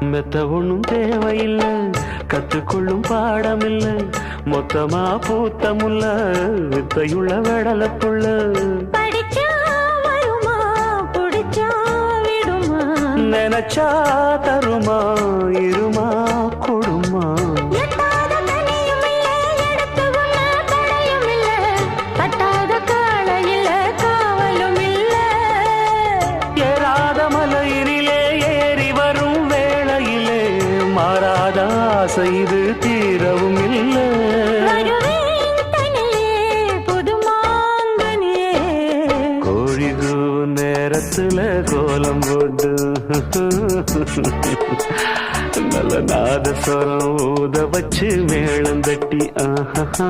மெத்த ஒண்ணும் தேவையில்லை. கத்துக்கொள்ளும் பாடமில்லை. மொத்தமா பூத்த முல்ல வித்தையுள்ள வெடலப்புள்ள படிச்சா வருமா? புடிச்சா விடுமா? நினைச்சா தருமா? ஆசை இது தீரவும் இல்லை. கோழிது நேரத்துல கோலம் போட்டு நல்ல நாதஸ்வரம் ஊத வச்சு மேளம் தட்டி ஆஹா.